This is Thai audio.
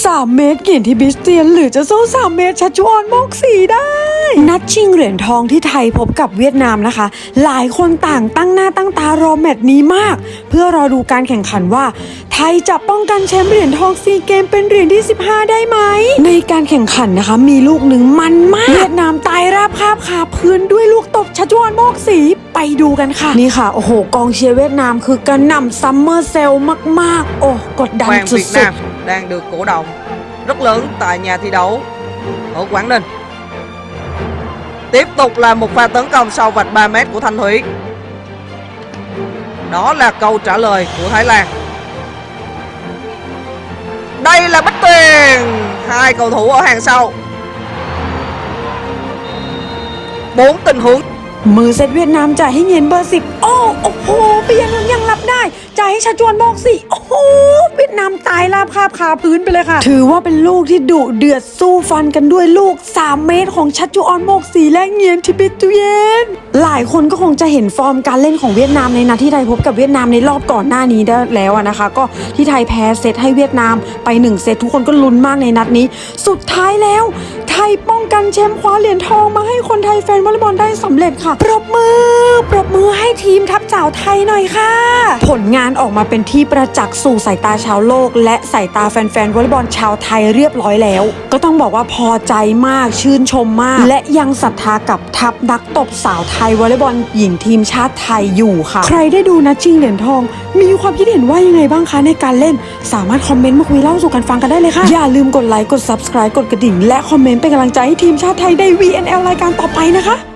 3เมตรเกียนที่บิสเตียน หรือจะสู้3เมตรชัชวอนโมกสีได้ นัดชิงเหรียญทองที่ไทยพบกับเวียดนามนะคะ หลายคนต่างตั้งหน้าตั้งตารอแมตช์นี้มาก เพื่อรอดูการแข่งขันว่า ไทยจะป้องกันแชมป์เหรียญทองซีเกมเป็นเหรียญที่ 15 ได้ไหม ในการแข่งขันนะคะมีลูกหนึ่งมันมาก เวียดนามตายราบคาบคาพื้นด้วยลูกตบชัชวอนโมกสีไปดูกันค่ะ นี่ค่ะโอ้โหกองเชียร์เวียดนามคือกระหน่ำซัมเมอร์เซลมากๆ โอ้กดดันสุด Nam đang được cổ động rất lớn tại nhà thi đấu ở Quảng Ninh. Tiếp tục là một pha tấn công sau vạch 3 mét của Thanh Thủy. Đó là câu trả lời của Thái Lan. Đây là Bích Tuyền, hai cầu thủ ở hàng sau. Bốn tình huống มือเซตเวียดนามจ่ายให้เย็นเบอร์สิบโอ้โอ้โหเปียนยังรับ ได้จ่ายให้ชาจวนโมกสิโอ้โหเวียดนามตายราบคาบคาพื้นไปเลยค่ะ ถือว่าเป็นลูกที่ดุเดือดสู้ฟันกันด้วยลูก 3 เมตรของชัชจวนโมกสีและเงียนทิบิตุเยนหลายคนก็คงจะเห็นฟอร์มการเล่นของเวียดนามในนัดที่ไทยพบกับเวียดนามในรอบก่อนหน้านี้ได้แล้วนะคะ ก็ที่ไทยแพ้เซตให้เวียดนามไปหนึ่งเซตทุกคนก็ลุ้นมากในนัดนี้ สุดท้ายแล้วไทยป กันแชมป์คว้าเหรียญทองมาให้คนไทยแฟนวอลเลย์บอลได้สำเร็จค่ะปรบมือ ปรบมือให้ทีมทัพสาวไทยหน่อยค่ะ ผลงานออกมาเป็นที่ประจักษ์สู่สายตาชาวโลก และสายตาแฟนๆวอลเลย์บอลชาวไทยเรียบร้อยแล้ว ก็ต้องบอกว่าพอใจมากชื่นชมมาก และยังศรัทธากับทัพนักตบสาวไทยวอลเลย์บอลหญิงทีมชาติไทยอยู่ค่ะ ใครได้ดูนัดชิงเหรียญทอง มีความคิดเห็นว่ายังไงบ้างคะในการเล่น สามารถคอมเมนต์มาคุยเล่าสู่กันฟังกันได้เลยค่ะอย่าลืมกดไลค์กด subscribe กดกระดิ่งและคอมเมนต์เป็นกำลังใจทีมชาติไทยได้ VNL รายการต่อไปนะคะ